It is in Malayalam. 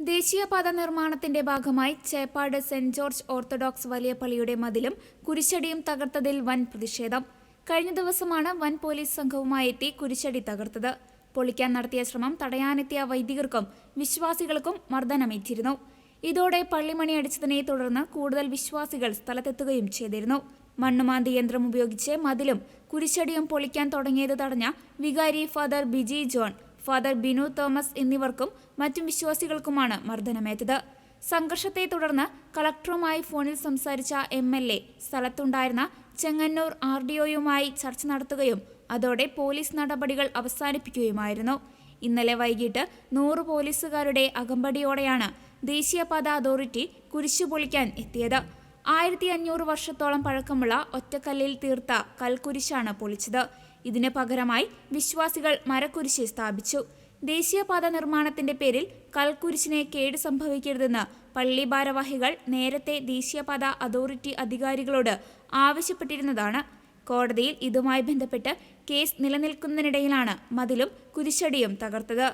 ദേശീയപാത നിർമ്മാണത്തിന്റെ ഭാഗമായി ചേപ്പാട് സെന്റ് ജോർജ് ഓർത്തഡോക്സ് വലിയ പള്ളിയുടെ മതിലും കുരിശടിയും തകർത്തതിൽ വൻ പ്രതിഷേധം. കഴിഞ്ഞ ദിവസമാണ് വൻ പോലീസ് സംഘവുമായി എത്തി കുരിശടി തകർത്തത്. പൊളിക്കാൻ നടത്തിയ ശ്രമം തടയാനെത്തിയ വൈദികർക്കും വിശ്വാസികൾക്കും മർദ്ദനമേറ്റിരുന്നു. ഇതോടെ പള്ളിമണി അടിച്ചതിനെ തുടർന്ന് കൂടുതൽ വിശ്വാസികൾ സ്ഥലത്തെത്തുകയും ചെയ്തിരുന്നു. മണ്ണുമാന്തി യന്ത്രം ഉപയോഗിച്ച് മതിലും കുരിശടിയും പൊളിക്കാൻ തുടങ്ങിയത് തടഞ്ഞ വികാരി father Biji John father Binu Thomas എന്നിവർക്കും മറ്റും വിശ്വാസികൾക്കുമാണ് മർദ്ദനമേറ്റത്. സംഘർഷത്തെ തുടർന്ന് കളക്ടറുമായി ഫോണിൽ സംസാരിച്ച എം എൽ എ സ്ഥലത്തുണ്ടായിരുന്ന ചെങ്ങന്നൂർ ആർ ഡി ഒയുമായി ചർച്ച നടത്തുകയും അതോടെ പോലീസ് നടപടികൾ അവസാനിപ്പിക്കുകയുമായിരുന്നു. ഇന്നലെ വൈകിട്ട് നൂറ് പോലീസുകാരുടെ അകമ്പടിയോടെയാണ് ദേശീയപാത അതോറിറ്റി കുരിശുപൊളിക്കാൻ എത്തിയത്. ആയിരത്തി അഞ്ഞൂറ് വർഷത്തോളം പഴക്കമുള്ള ഒറ്റക്കല്ലിൽ തീർത്ത കൽക്കുരിശാണ് പൊളിച്ചത്. ഇതിന് പകരമായി വിശ്വാസികൾ മരക്കുരിശ് സ്ഥാപിച്ചു. ദേശീയപാത നിർമ്മാണത്തിന്റെ പേരിൽ കൽക്കുരിശിനെ കേട് സംഭവിക്കരുതെന്ന് പള്ളി ഭാരവാഹികൾ നേരത്തെ ദേശീയപാത അതോറിറ്റി അധികാരികളോട് ആവശ്യപ്പെട്ടിരുന്നതാണ്. കോടതിയിൽ ഇതുമായി ബന്ധപ്പെട്ട് കേസ് നിലനിൽക്കുന്നതിനിടയിലാണ് മതിലും കുരിശടിയും തകർത്തത്.